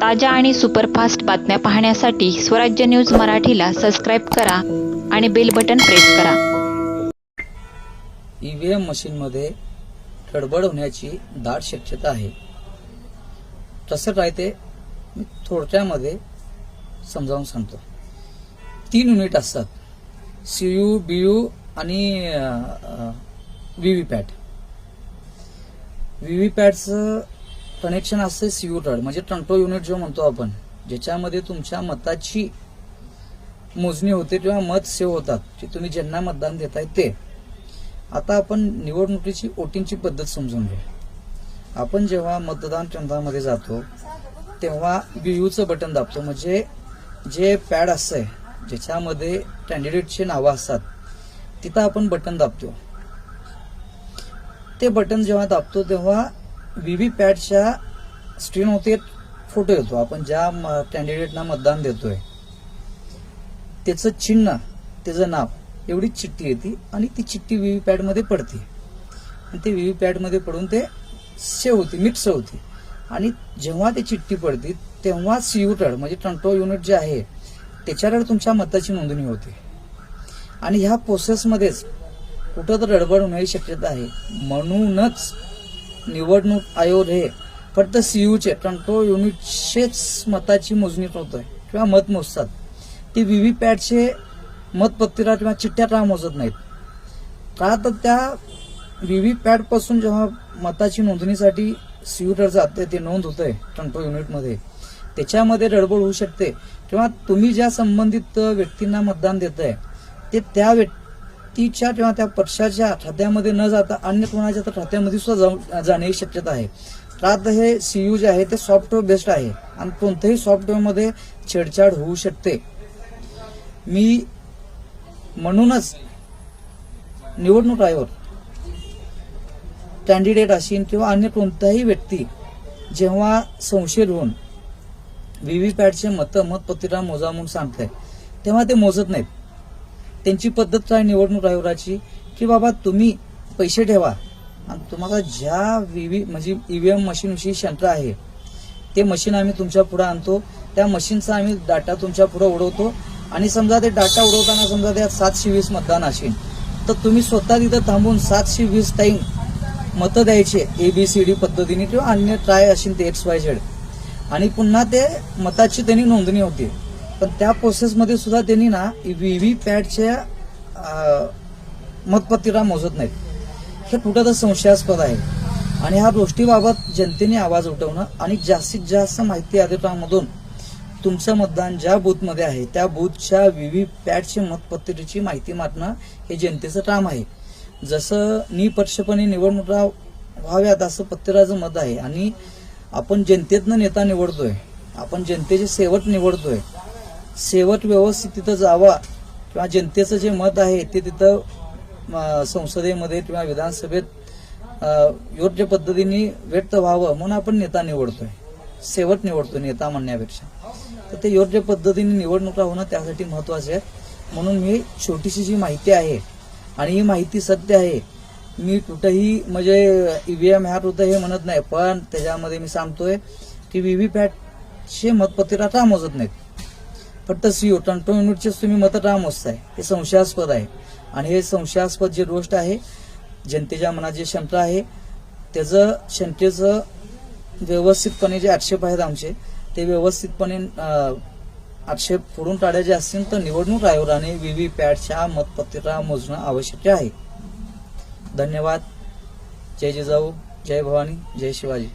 ताज्या आणि सुपरफास्ट बातम्या पाहण्यासाठी स्वराज्य न्यूज मराठीला सबस्क्राईब करा आणि बेल बटन प्रेस करा. ईव्हीएम मशीनमध्ये गडबड होण्याची दाट शक्यता आहे. तसं काय ते मी थोडक्यामध्ये समजावून सांगतो. तीन युनिट असतात. सी यू बी यू आणि V V PAT. V V पॅटचं connection असतं सी यू म्हणजे टंटो युनिट जो म्हणतो आपण ज्याच्यामध्ये तुमच्या मताची मोजणी होते किंवा मत सेव्ह होतात जे तुम्ही ज्यांना मतदान देताय ते. आता आपण निवडणुकीची वोटिंगची पद्धत समजून घ्या आपण जेव्हा मतदान केंद्रामध्ये जातो तेव्हा यूचं बटन दाबतो म्हणजे जे पॅड असतंय ज्याच्यामध्ये कॅन्डिडेटची नावं असतात तिथं आपण बटन दाबतो. ते बटन जेव्हा दाबतो तेव्हा व्ही पॅडच्या स्क्रीनवरती एक फोटो येतो. आपण ज्या कॅन्डिडेटना मतदान देतोय त्याचं चिन्ह त्याचं नाव एवढी चिठ्ठी येते आणि ती चिठ्ठी व्ही पॅडमध्ये पडते. आणि ते व्ही पॅडमध्ये पडून ते सेव होते मिक्स होते. आणि जेव्हा ती चिठ्ठी पडते तेव्हा सीयुटड म्हणजे कंट्रोल युनिट जे आहे त्याच्याकडे तुमच्या मताची नोंदणी होते. आणि ह्या प्रोसेसमध्येच कुठं तर गडबड होण्याची शक्यता आहे. म्हणूनच निवडणूक आयोग हे फक्त सीयूचे कंट्रोल युनिटचेच मताची मोजणी होतोय किंवा मत मोजतात. ते व्ही पॅडचे मतपत्रिका किंवा चिठ्ठ्या का मोजत नाहीत? का तर त्या व्ही पॅडपासून जेव्हा मताची नोंदणीसाठी सीयूटर जाते ते नोंद होतंय कंट्रोल युनिटमध्ये त्याच्यामध्ये गडबड होऊ शकते. किंवा तुम्ही ज्या संबंधित व्यक्तींना मतदान देत आहे ते त्या व्यक्तीच्या किंवा त्या पक्षाच्या खात्यामध्ये न जाता अन्य कोणाच्या तर खात्यामध्ये सुद्धा जाऊ जाण्याची शक्यता आहे. का तर हे सीयू जे आहे ते सॉफ्टवेअर बेस्ड आहे आणि कोणत्याही सॉफ्टवेअरमध्ये छेडछाड होऊ शकते. मी म्हणूनच निवडणूक आयोग कॅन्डिडेट असेल किंवा अन्य कोणताही व्यक्ती जेव्हा संशय होऊन व्ही व्ही पॅटचे मतं मतपत्रिका मोजा म्हणून सांगताय तेव्हा ते मोजत नाहीत. त्यांची पद्धत काय निवडणूक आयोगाची? की बाबा तुम्ही पैसे ठेवा. आणि तुम्हाला ज्या व्ही म्हणजे ईव्हीएम मशीनविषयी शंका आहे ते मशीन आम्ही तुमच्यापुढे आणतो. त्या मशीनचा आम्ही डाटा तुमच्यापुढे उडवतो. आणि समजा ते डाटा उडवताना समजा त्यात सातशे वीस मतदान असेल तर तुम्ही स्वतः तिथं थांबून सातशे वीस टाईम मतं द्यायचे ए बी सी डी पद्धतीने किंवा अन्य ट्राय असेल ते एक्स वाय झेड आणि पुन्हा ते मताची त्यांनी नोंदणी होते. पण त्या प्रोसेसमध्ये सुद्धा त्यांनी ना व्ही व्ही पॅडच्या मतपत्रिका मोजत नाहीत. हे कुठं तर संशयास्पद आहे. आणि ह्या गोष्टीबाबत जनतेने आवाज उठवणं आणि जास्तीत जास्त माहिती अधिकारामधून तुमचं मतदान ज्या बूथमध्ये आहे त्या बूथच्या व्ही पॅडची मतपत्रिकेची माहिती मागणं हे जनतेचं काम आहे. जसं निपक्षपणे निवडणुका व्हाव्यात असं पत्रिकाचं मत आहे आणि आपण जनतेतनं नेता निवडतोय आपण जनतेचे सेवक निवडतोय सेवक व्यवस्थित तिथं जावा. किंवा जनतेचं जे मत आहे ते तिथं संसदेमध्ये किंवा विधानसभेत योग्य पद्धतीने व्यक्त व्हावं म्हणून आपण नेता निवडतोय. सेवक निवडतोय नेता म्हणण्यापेक्षा. तर ते योग्य पद्धतीने निवडणुका होणं त्यासाठी महत्त्वाचे आहे. म्हणून मी छोटीशी जी माहिती आहे आणि ही माहिती सत्य आहे. मी कुठंही म्हणजे ईव्हीएम ह्यात होतं हे म्हणत नाही पण त्याच्यामध्ये मी सांगतोय की व्हीव्हीपॅटचे मतपत्रिका का मोजत नाहीत? फक्त सी कंट्रोल हो, युनिटचेच तुम्ही मतदान मोजताय हे संशयास्पद आहे. आणि हे संशयास्पद जे गोष्ट आहे जनतेच्या मनात जे शंका आहे त्याचं क्षमतेचं व्यवस्थितपणे जे आक्षेप आहेत आमचे ते व्यवस्थितपणे आक्षेप फोडून काढायचे असतील तर निवडणूक आयोगाने व्हीव्हीपॅटच्या मतपत्रिका मोजणं आवश्यक आहे. धन्यवाद. जय जिजाऊ जय भवानी जय शिवाजी.